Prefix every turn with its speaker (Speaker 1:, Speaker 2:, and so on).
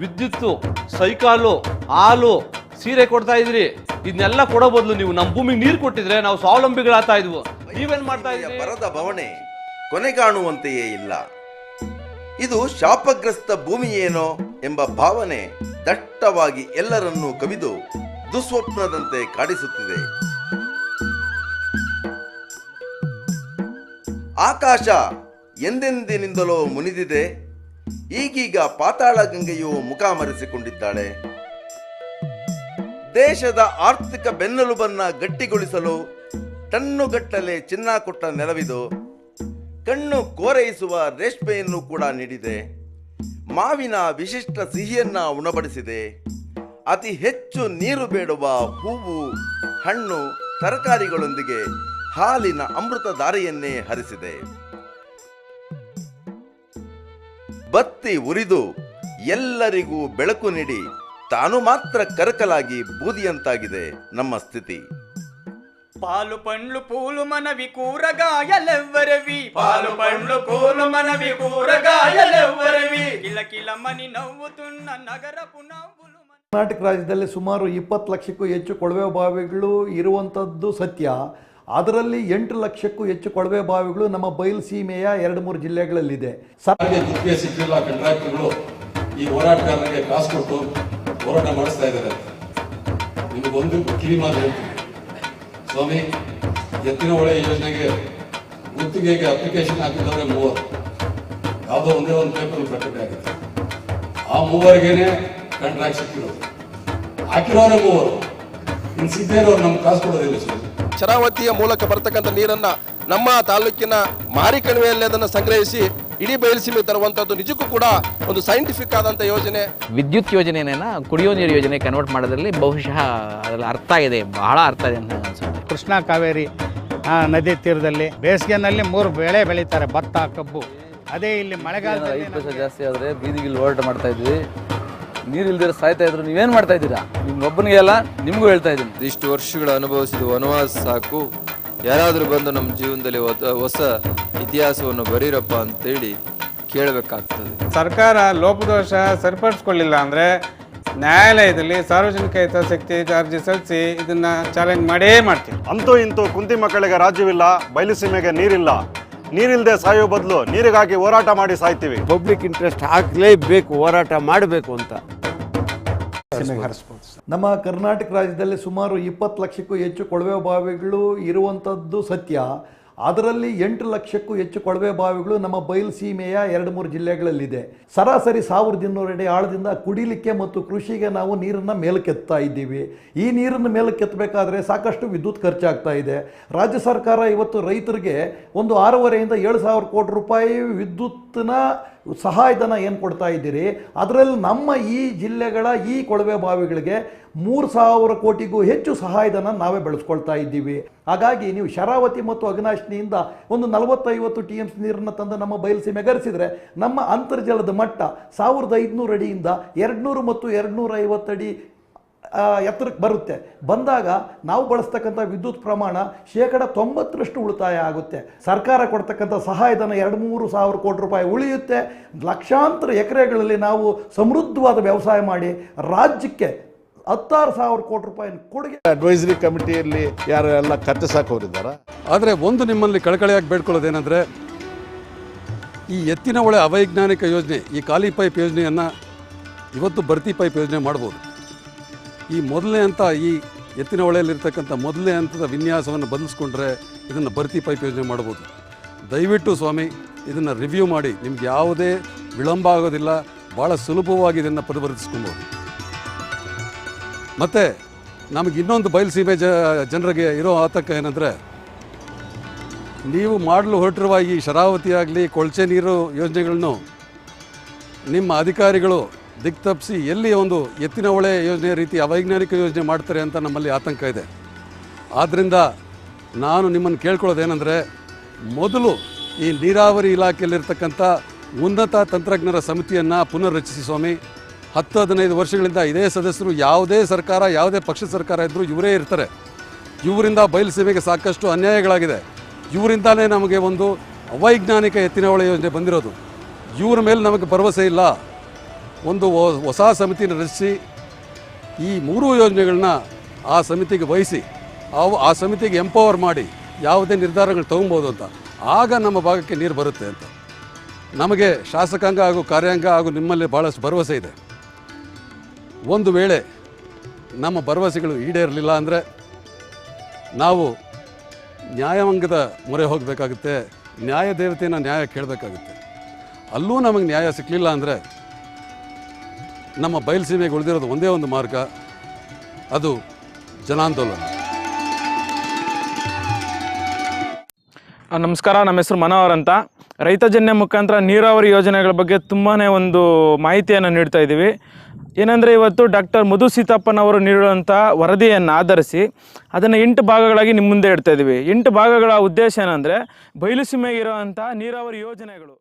Speaker 1: ವಿದ್ಯುತ್ತು ಸೈಕಲು ಹಾಲು ಸೀರೆ ಕೊಡ್ತಾ ಇದ್ರಿ. ಇದನ್ನೆಲ್ಲ ಕೊಡೋ ಬದಲು ನೀವು ನಮ್ಮ ಭೂಮಿಗೆ ನೀರು ಕೊಟ್ಟಿದ್ರೆ ನಾವು ಸ್ವಾವಲಂಬಿಗಳಾಗ್ತಾ ಇದ್ವು. ನೀವೇನ್ ಮಾಡ್ತಾ ಇದ್ದೀರಿ?
Speaker 2: ಬರದ ಕೊನೆ ಕಾಣುವಂತೆಯೇ ಇಲ್ಲ. ಇದು ಶಾಪಗ್ರಸ್ತ ಭೂಮಿಯೇನೋ ಎಂಬ ಭಾವನೆ ದಟ್ಟವಾಗಿ ಎಲ್ಲರನ್ನೂ ಕವಿದು ದುಸ್ವಪ್ನದಂತೆ ಕಾಣಿಸುತ್ತಿದೆ. ಆಕಾಶ ಎಂದೆಂದಿನಿಂದಲೋ ಮುನಿದಿದೆ. ಈಗೀಗ ಪಾತಾಳ ಗಂಗೆಯು ಮುಖ ಮರೆಸಿಕೊಂಡಿದ್ದಾಳೆ. ದೇಶದ ಆರ್ಥಿಕ ಬೆನ್ನೆಲುಬನ್ನ ಗಟ್ಟಿಗೊಳಿಸಲು ಟನ್ನುಗಟ್ಟಲೆ ಚಿನ್ನ ಕೊಟ್ಟ ನೆಲವಿದು. ಕಣ್ಣು ಕೋರೈಸುವ ರೇಷ್ಮೆಯನ್ನು ಕೂಡ ನೀಡಿದೆ. ಮಾವಿನ ವಿಶಿಷ್ಟ ಸಿಹಿಯನ್ನ ಉಣಬಡಿಸಿದೆ. ಅತಿ ಹೆಚ್ಚು ನೀರು ಬೇಡುವ ಹೂವು ಹಣ್ಣು ತರಕಾರಿಗಳೊಂದಿಗೆ ಹಾಲಿನ ಅಮೃತ ಧಾರೆಯನ್ನೇ ಹರಿಸಿದೆ ಬತ್ತಿ ಉರಿದು ಎಲ್ಲರಿಗೂ ಬೆಳಕು ನೀಡಿ ತಾನು ಮಾತ್ರ ಕರಕಲಾಗಿ ಬೂದಿಯಂತಾಗಿದೆ ನಮ್ಮ ಸ್ಥಿತಿ
Speaker 3: పాలు పండ్లు పూలు మనవి కూరగాయలెవ్వరవి పాలు పండ్లు పూలు మనవి కూరగాయలెవ్వరవి కిలకిలమని నవ్వుతున్న నగరపు నవ్వులు మన-
Speaker 4: ಕರ್ನಾಟಕ ರಾಜ್ಯದಲ್ಲಿ ಸುಮಾರು ಇಪ್ಪತ್ತು ಲಕ್ಷಕ್ಕೂ ಹೆಚ್ಚು ಕೊಳವೆ ಬಾವಿಗಳು ಇರುವಂಥದ್ದು ಸತ್ಯ. ಅದರಲ್ಲಿ ಎಂಟು ಲಕ್ಷಕ್ಕೂ ಹೆಚ್ಚು ಕೊಳವೆ ಬಾವಿಗಳು ನಮ್ಮ ಬಯಲು ಸೀಮೆಯ ಎರಡು ಮೂರು ಜಿಲ್ಲೆಗಳಲ್ಲಿದೆ.
Speaker 5: ಸಿಕ್ಕಿಲ್ಲ ಕಾಂಟ್ರಾಕ್ಟರ್ಗಳು ಈ ಹೋರಾಟಗಾರರಿಗೆ ಕಾಸು ಕೊಟ್ಟು ಹೋರಾಟ ಮಾಡಿಸ್ತಾ ಇದ್ದಾರೆ. ನಿಮಗೊಂದು ಕಿವಿ ಮಾತು ಹೇಳ್ತೀನಿ. ಸ್ವಾಮಿ, ಎತ್ತಿನ ಹೊಳೆ ಯೋಜನೆಗೆ ಗುತ್ತಿಗೆಗೆ ಅಪ್ಲಿಕೇಶನ್ ಹಾಕಿದವರೇ ಮೂವರು. ಯಾವುದೋ ಒಂದೇ ಒಂದು ಪೇಪರ್ ಪ್ರಕಟಣೆ ಆಗಿದೆ. ಆ ಮೂವರಿಗೇನೆ ಕಾಂಟ್ರಾಕ್ಟ್ ಸಿಕ್ಕಿರೋದು ಹಾಕಿರೋರೇ ಮೂವರು ಇನ್ನು ಸಿಗದೇ ಇರೋರು ನಮ್ಗೆ ಕಾಸು ಕೊಡೋದಿಲ್ಲ ಸರ್.
Speaker 6: ಶರಾವತಿಯ ಮೂಲಕ ಬರ್ತಕ್ಕಂಥ ನೀರನ್ನು ನಮ್ಮ ತಾಲೂಕಿನ ಮಾರಿಕಣಿವೆಯಲ್ಲಿ ಅದನ್ನು ಸಂಗ್ರಹಿಸಿ ಇಡೀ ಬಯಲುಸೀಮೆ ತರುವಂಥದ್ದು. ನಿಜಕ್ಕೂ ಕೂಡ ಒಂದು ಸೈಂಟಿಫಿಕ್ ಆದಂಥ ಯೋಜನೆ.
Speaker 7: ವಿದ್ಯುತ್ ಯೋಜನೆಯನ್ನ ಕುಡಿಯೋ ನೀರು ಯೋಜನೆ ಕನ್ವರ್ಟ್ ಮಾಡೋದ್ರಲ್ಲಿ ಬಹುಶಃ ಅದರಲ್ಲಿ ಅರ್ಥ ಇದೆ ಬಹಳ ಅರ್ಥ ಇದೆ ಅಂತ ಅನಿಸುತ್ತೆ.
Speaker 8: ಕೃಷ್ಣಾ ಕಾವೇರಿ ಆ, ನದಿ ತೀರದಲ್ಲಿ ಬೇಸಿಗೆನಲ್ಲಿ ಮೂರು ಬೆಳೆ ಬೆಳೀತಾರೆ ಭತ್ತ ಕಬ್ಬು. ಅದೇ ಇಲ್ಲಿ ಮಳೆಗಾಲದಲ್ಲಿ
Speaker 9: ಜಾಸ್ತಿ ಆದರೆ ಬೀದಿಗೆ ಹೋರಾಟ ಮಾಡ್ತಾ ಇದ್ವಿ. ನೀರು ಇಲ್ದಿರ ಸಾಯ್ತಾ ಇದ್ರು ನೀವೇನು ಮಾಡ್ತಾ ಇದ್ದೀರಾ? ನಿಮ್ಗೊಬ್ಬನಿಗೆ ಅಲ್ಲ ನಿಮಗೂ ಹೇಳ್ತಾ ಇದ್ದೀನಿ.
Speaker 10: ಇಷ್ಟು ವರ್ಷಗಳು ಅನುಭವಿಸಿದ ವನವಾಸ ಸಾಕು. ಯಾರಾದರೂ ಬಂದು ನಮ್ಮ ಜೀವನದಲ್ಲಿ ಹೊಸ- ಹೊಸ ಇತಿಹಾಸವನ್ನು ಬರೀರಪ್ಪ ಅಂತೇಳಿ ಕೇಳಬೇಕಾಗ್ತದೆ.
Speaker 8: ಸರ್ಕಾರ ಲೋಪದೋಷ ಸರಿಪಡಿಸ್ಕೊಳ್ಳಿಲ್ಲ ಅಂದ್ರೆ ನ್ಯಾಯಾಲಯದಲ್ಲಿ ಸಾರ್ವಜನಿಕ ಹಿತಾಸಕ್ತಿ ಅರ್ಜಿ ಸಲ್ಲಿಸಿ ಇದನ್ನ ಚಾಲೆಂಜ್ ಮಾಡೇ ಮಾಡ್ತೀವಿ.
Speaker 11: ಅಂತೂ ಇಂತೂ ಕುಂತಿ ಮಕ್ಕಳಿಗೆ ರಾಜ್ಯವಿಲ್ಲ ಬಯಲುಸೀಮೆಗೆ ನೀರಿಲ್ಲ. ನೀರಿಲ್ಲದೆ ಸಾಯೋ ಬದಲು ನೀರಿಗಾಗಿ ಹೋರಾಟ ಮಾಡಿ ಸಾಯ್ತೀವಿ.
Speaker 9: ಪಬ್ಲಿಕ್ ಇಂಟ್ರೆಸ್ಟ್ ಹಾಕಲೇಬೇಕು ಹೋರಾಟ ಮಾಡಬೇಕು ಅಂತ.
Speaker 4: ನಮ್ಮ ಕರ್ನಾಟಕ ರಾಜ್ಯದಲ್ಲಿ ಸುಮಾರು ಇಪ್ಪತ್ತು ಲಕ್ಷಕ್ಕೂ ಹೆಚ್ಚು ಕೊಳವೆ ಬಾವಿಗಳು ಇರುವಂಥದ್ದು ಸತ್ಯ. ಅದರಲ್ಲಿ ಎಂಟು ಲಕ್ಷಕ್ಕೂ ಹೆಚ್ಚು ಕೊಳವೆ ಬಾವಿಗಳು ನಮ್ಮ ಬಯಲುಸೀಮೆಯ ಎರಡು ಮೂರು ಜಿಲ್ಲೆಗಳಲ್ಲಿದೆ. ಸರಾಸರಿ ಸಾವಿರದ ಇನ್ನೂರು ಆಳದಿಂದ ಕುಡಿಲಿಕ್ಕೆ ಮತ್ತು ಕೃಷಿಗೆ ನಾವು ನೀರನ್ನು ಮೇಲಕ್ಕೆತ್ತಾ ಇದ್ದೀವಿ. ಈ ನೀರನ್ನು ಮೇಲಕ್ಕೆತ್ತಬೇಕಾದ್ರೆ ಸಾಕಷ್ಟು ವಿದ್ಯುತ್ ಖರ್ಚಾಗ್ತಾ ಇದೆ. ರಾಜ್ಯ ಸರ್ಕಾರ ಇವತ್ತು ರೈತರಿಗೆ ಒಂದು ಆರೂವರೆಯಿಂದ ಏಳು ಸಾವಿರ ಕೋಟಿ ರೂಪಾಯಿ ವಿದ್ಯುತ್ನ ಸಹಾಯಧನ ಏನು ಕೊಡ್ತಾ ಇದ್ದೀರಿ? ಅದರಲ್ಲಿ ನಮ್ಮ ಈ ಜಿಲ್ಲೆಗಳ ಈ ಕೊಳವೆ ಬಾವಿಗಳಿಗೆ ಮೂರು ಸಾವಿರ ಕೋಟಿಗೂ ಹೆಚ್ಚು ಸಹಾಯಧನ ನಾವೇ ಬೆಳೆಸ್ಕೊಳ್ತಾ ಇದ್ದೀವಿ. ಹಾಗಾಗಿ ನೀವು ಶರಾವತಿ ಮತ್ತು ಅಗ್ನಾಶಿನಿಯಿಂದ ಒಂದು ನಲವತ್ತೈವತ್ತು ಟಿ ಎಮ್ಸ್ ನೀರನ್ನು ತಂದು ನಮ್ಮ ಬಯಲುಸೀಮೆ ಗರಿಸಿದರೆ ನಮ್ಮ ಅಂತರ್ಜಲದ ಮಟ್ಟ ಸಾವಿರದ ಐದುನೂರು ಅಡಿಯಿಂದ ಎರಡುನೂರು ಮತ್ತು ಎರಡುನೂರ ಅಡಿ ಎತ್ತರಕ್ಕೆ ಬರುತ್ತೆ. ಬಂದಾಗ ನಾವು ಬಳಸ್ತಕ್ಕಂಥ ವಿದ್ಯುತ್ ಪ್ರಮಾಣ ಶೇಕಡ ತೊಂಬತ್ತರಷ್ಟು ಉಳಿತಾಯ ಆಗುತ್ತೆ. ಸರ್ಕಾರ ಕೊಡ್ತಕ್ಕಂಥ ಸಹಾಯಧನ ಎರಡು ಮೂರು ಸಾವಿರ ಕೋಟಿ ರೂಪಾಯಿ ಉಳಿಯುತ್ತೆ. ಲಕ್ಷಾಂತರ ಎಕರೆಗಳಲ್ಲಿ ನಾವು ಸಮೃದ್ಧವಾದ ವ್ಯವಸಾಯ ಮಾಡಿ ರಾಜ್ಯಕ್ಕೆ ಹತ್ತಾರು ಸಾವಿರ ಕೋಟಿ ರೂಪಾಯಿ ಕೊಡುಗೆ
Speaker 11: ಅಡ್ವೈಸರಿ ಕಮಿಟಿಯಲ್ಲಿ ಯಾರು ಎಲ್ಲ ಕತ್ತರಿಸಾಕೋರಿದ್ದಾರ
Speaker 5: ಆದರೆ ಒಂದು ನಿಮ್ಮಲ್ಲಿ ಕಳಕಳಿಯಾಗಿ ಬೇಡ್ಕೊಳ್ಳೋದೇನೆಂದರೆ ಈ ಎತ್ತಿನ ಹೊಳೆ ಅವೈಜ್ಞಾನಿಕ ಯೋಜನೆ ಈ ಖಾಲಿ ಪೈಪ್ ಯೋಜನೆಯನ್ನು ಇವತ್ತು ಭರ್ತಿ ಪೈಪ್ ಯೋಜನೆ ಮಾಡ್ಬೋದು. ಈ ಮೊದಲನೇ ಹಂತ, ಈ ಎತ್ತಿನ ಹೊಳೆಯಲ್ಲಿರ್ತಕ್ಕಂಥ ಮೊದಲನೇ ಹಂತದ ವಿನ್ಯಾಸವನ್ನು ಬದಲಿಸ್ಕೊಂಡ್ರೆ ಇದನ್ನು ಭರ್ತಿ ಪೈಪ್ ಯೋಜನೆ ಮಾಡ್ಬೋದು. ದಯವಿಟ್ಟು ಸ್ವಾಮಿ, ಇದನ್ನು ರಿವ್ಯೂ ಮಾಡಿ. ನಿಮ್ಗೆ ಯಾವುದೇ ವಿಳಂಬ ಆಗೋದಿಲ್ಲ. ಭಾಳ ಸುಲಭವಾಗಿ ಇದನ್ನು ಪರಿವರ್ತಿಸ್ಕೊಬೋದು. ಮತ್ತು, ನಮಗೆ ಇನ್ನೊಂದು ಬಯಲುಸೀಮೆ ಜ, ಜನರಿಗೆ ಇರೋ ಆತಂಕ ಏನಂದರೆ, ನೀವು ಮಾಡಲು ಹೊರಟಿರುವ ಈ ಶರಾವತಿ ಆಗಲಿ, ಕೊಳಚೆ ನೀರು ಯೋಜನೆಗಳನ್ನು ನಿಮ್ಮ ಅಧಿಕಾರಿಗಳು ದಿಕ್ ತಪ್ಪಿಸಿ ಎಲ್ಲಿ ಒಂದು ಎತ್ತಿನ ಹೊಳೆ ಯೋಜನೆ ರೀತಿ ಅವೈಜ್ಞಾನಿಕ ಯೋಜನೆ ಮಾಡ್ತಾರೆ ಅಂತ ನಮ್ಮಲ್ಲಿ ಆತಂಕ ಇದೆ. ಆದ್ದರಿಂದ ನಾನು ನಿಮ್ಮನ್ನು ಕೇಳ್ಕೊಳ್ಳೋದೇನೆಂದರೆ, ಮೊದಲು ಈ ನೀರಾವರಿ ಇಲಾಖೆಯಲ್ಲಿರ್ತಕ್ಕಂಥ ಉನ್ನತ ತಂತ್ರಜ್ಞರ ಸಮಿತಿಯನ್ನು ಪುನರ್ರಚಿಸಿ ಸ್ವಾಮಿ. ಹತ್ತು, ಹದಿನೈದು ವರ್ಷಗಳಿಂದ ಇದೇ ಸದಸ್ಯರು, ಯಾವುದೇ ಸರ್ಕಾರ, ಯಾವುದೇ ಪಕ್ಷ ಸರ್ಕಾರ ಇದ್ದರೂ ಇವರೇ ಇರ್ತಾರೆ. ಇವರಿಂದ ಬಯಲುಸೀಮೆಗೆ ಸಾಕಷ್ಟು ಅನ್ಯಾಯಗಳಾಗಿದೆ. ಇವರಿಂದಲೇ ನಮಗೆ ಒಂದು ಅವೈಜ್ಞಾನಿಕ ಎತ್ತಿನ ಹೊಳೆ ಯೋಜನೆ ಬಂದಿರೋದು. ಇವರ ಮೇಲೆ ನಮಗೆ ಭರವಸೆ ಇಲ್ಲ. ಒಂದು ಹೊಸ ಸಮಿತಿನ ರಚಿಸಿ ಈ ಮೂರೂ ಯೋಜನೆಗಳನ್ನ ಆ ಸಮಿತಿಗೆ ವಹಿಸಿ, ಅವು ಆ ಸಮಿತಿಗೆ ಎಂಪವರ್ ಮಾಡಿ ಯಾವುದೇ ನಿರ್ಧಾರಗಳು ತಗೊಬೋದು ಅಂತ. ಆಗ ನಮ್ಮ ಭಾಗಕ್ಕೆ ನೀರು ಬರುತ್ತೆ ಅಂತ. ನಮಗೆ ಶಾಸಕಾಂಗ ಹಾಗೂ ಕಾರ್ಯಾಂಗ ಹಾಗೂ ನಿಮ್ಮಲ್ಲಿ ಭಾಳಷ್ಟು ಭರವಸೆ ಇದೆ. ಒಂದು ವೇಳೆ ನಮ್ಮ ಭರವಸೆಗಳು ಈಡೇರಲಿಲ್ಲ ಅಂದರೆ ನಾವು ನ್ಯಾಯಾಂಗದ ಮೊರೆ ಹೋಗಬೇಕಾಗುತ್ತೆ ನ್ಯಾಯ ದೇವತೆಯನ್ನು ನ್ಯಾಯ ಕೇಳಬೇಕಾಗುತ್ತೆ. ಅಲ್ಲೂ ನಮಗೆ ನ್ಯಾಯ ಸಿಕ್ಕಲಿಲ್ಲ ಅಂದರೆ ನಮ್ಮ ಬಯಲುಸೀಮೆಗೆ ಉಳಿದಿರೋದು ಒಂದೇ ಒಂದು ಮಾರ್ಗ, ಅದು ಜನಾಂದೋಲನ.
Speaker 12: ನಮಸ್ಕಾರ, ನಮ್ಮ ಹೆಸರು ಮನೋಹರ್ ಅಂತ. ರೈತಜನ್ಯ ಮುಖಾಂತರ ನೀರಾವರಿ ಯೋಜನೆಗಳ ಬಗ್ಗೆ ತುಂಬಾ ಒಂದು ಮಾಹಿತಿಯನ್ನು ನೀಡ್ತಾ ಇದ್ದೀವಿ. ಏನಂದರೆ ಇವತ್ತು ಡಾಕ್ಟರ್ ಮಧು ಸೀತಪ್ಪನವರು ನೀಡುವಂಥ ವರದಿಯನ್ನು ಆಧರಿಸಿ ಅದನ್ನು ಎಂಟು ಭಾಗಗಳಾಗಿ ನಿಮ್ಮ ಮುಂದೆ ಇಡ್ತಾ ಇದ್ದೀವಿ. ಎಂಟು ಭಾಗಗಳ ಉದ್ದೇಶ ಏನಂದರೆ ಬಯಲುಸೀಮೆಗಿರುವಂಥ ನೀರಾವರಿ ಯೋಜನೆಗಳು.